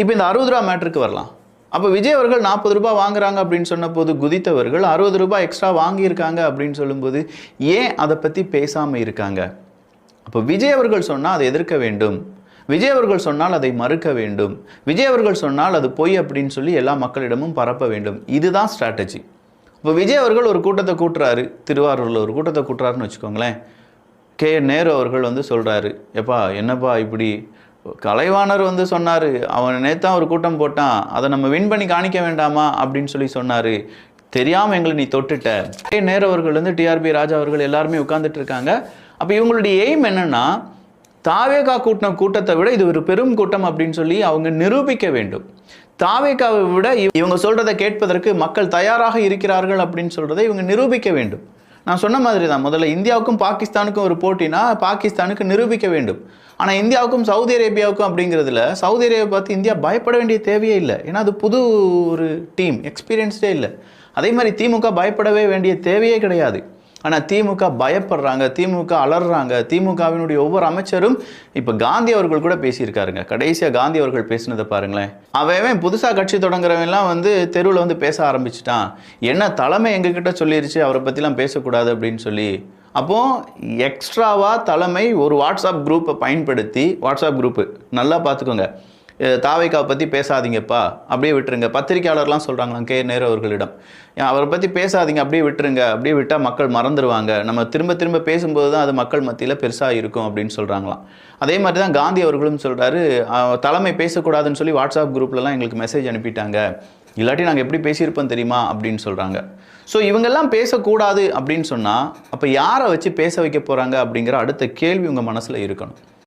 இப்போ இந்த அறுபது ரூபா மேட்ருக்கு வரலாம். அப்போ விஜய் அவர்கள் நாற்பது ரூபாய் வாங்குறாங்க அப்படின்னு சொன்னபோது குதித்தவர்கள் அறுபது ரூபாய் எக்ஸ்ட்ரா வாங்கியிருக்காங்க அப்படின்னு சொல்லும்போது ஏன் அதை பற்றி பேசாமல் இருக்காங்க? அப்போ விஜய் அவர்கள் சொன்னால் அதை எதிர்க்க வேண்டும். விஜய் அவர்கள் சொன்னால் அதை மறுக்க வேண்டும். விஜய் அவர்கள் சொன்னால் அது பொய் அப்படின்னு சொல்லி எல்லா மக்களிடமும் பரப்ப வேண்டும். இதுதான் ஸ்ட்ராட்டஜி இப்போ விஜய் அவர்கள் ஒரு கூட்டத்தை கூட்டுறாரு. திருவாரூரில் ஒரு கூட்டத்தை கூட்டுறாருன்னு வச்சுக்கோங்களேன். கே நேரு அவர்கள் வந்து சொல்கிறாரு எப்பா என்னப்பா இப்படி கலைவாணர் வந்து சொன்னார் அவன் நேத்தான் ஒரு கூட்டம் போட்டான் அதை நம்ம வின் பண்ணி காணிக்க வேண்டாமா அப்படின்னு சொல்லி சொன்னார். தெரியாமல் எங்களை நீ தொட்டுட்ட. கே நேரவர்கள் வந்து டிஆர்பி ராஜா அவர்கள் எல்லாருமே உட்காந்துட்டு இருக்காங்க. அப்போ இவங்களுடைய எய்ம் என்னென்னா தாவேகா கூட்டின கூட்டத்தை விட இது ஒரு பெரும் கூட்டம் அப்படின்னு சொல்லி அவங்க நிரூபிக்க வேண்டும். தாவேகாவை விட இவங்க சொல்கிறத கேட்பதற்கு மக்கள் தயாராக இருக்கிறார்கள் அப்படின்னு சொல்கிறத இவங்க நிரூபிக்க வேண்டும். நான் சொன்ன மாதிரி தான் முதல்ல இந்தியாவுக்கும் பாகிஸ்தானுக்கும் ஒரு போட்டினா பாகிஸ்தானுக்கு நிரூபிக்க வேண்டும். ஆனால் இந்தியாவுக்கும் சவுதி அரேபியாவுக்கும் அப்படிங்கிறதுல சவுதி அரேபியா பார்த்து இந்தியா பயப்பட வேண்டிய தேவையே இல்லை. ஏன்னா அது புது ஒரு டீம் எக்ஸ்பீரியன்ஸ்டே இல்லை. அதே மாதிரி திமுக பயப்படவே வேண்டிய தேவையே கிடையாது. ஆனால் திமுக பயப்படுறாங்க திமுக அலறாங்க. திமுகவினுடைய ஒவ்வொரு அமைச்சரும் இப்போ காந்தி அவர்கள் கூட பேசியிருக்காருங்க. கடைசியாக காந்தி அவர்கள் பேசினதை பாருங்களேன். அவன் புதுசாக கட்சி தொடங்குறவன்லாம் வந்து தெருவில் வந்து பேச ஆரம்பிச்சிட்டான். என்ன தலைமை எங்ககிட்ட சொல்லிருச்சு அவரை பற்றிலாம் பேசக்கூடாது அப்படின்னு சொல்லி. அப்போது எக்ஸ்ட்ராவாக தலைமை ஒரு வாட்ஸ்அப் குரூப்பை பயன்படுத்தி வாட்ஸ்அப் குரூப்பு நல்லா பார்த்துக்கோங்க தாவைக்காவை பற்றி பேசாதீங்கப்பா அப்படியே விட்டுருங்க. பத்திரிக்கையாளர்லாம் சொல்கிறாங்களாம் கே. நேரு அவர்களிடம். அவரை பற்றி பேசாதீங்க அப்படியே விட்டுருங்க அப்படியே விட்டால் மக்கள் மறந்துடுவாங்க நம்ம திரும்ப திரும்ப பேசும்போது தான் அது மக்கள் மத்தியில் பெருசாக இருக்கும் அப்படின்னு சொல்கிறாங்களாம் அதே மாதிரி தான் காந்தி அவர்களும் சொல்கிறாரு தலைமை பேசக்கூடாதுன்னு சொல்லி வாட்ஸ்அப் குரூப்லலாம் எங்களுக்கு மெசேஜ் அனுப்பிட்டாங்க. இல்லாட்டி நாங்கள் எப்படி பேசியிருப்போம் தெரியுமா அப்படின்னு சொல்கிறாங்க ஸோ இவங்கெல்லாம் பேசக்கூடாது அப்படின்னு சொன்னால் அப்போ யாரை வச்சு பேச வைக்க போகிறாங்க அப்படிங்கிற அடுத்த கேள்வி உங்கள் மனசில் இருக்கணும்.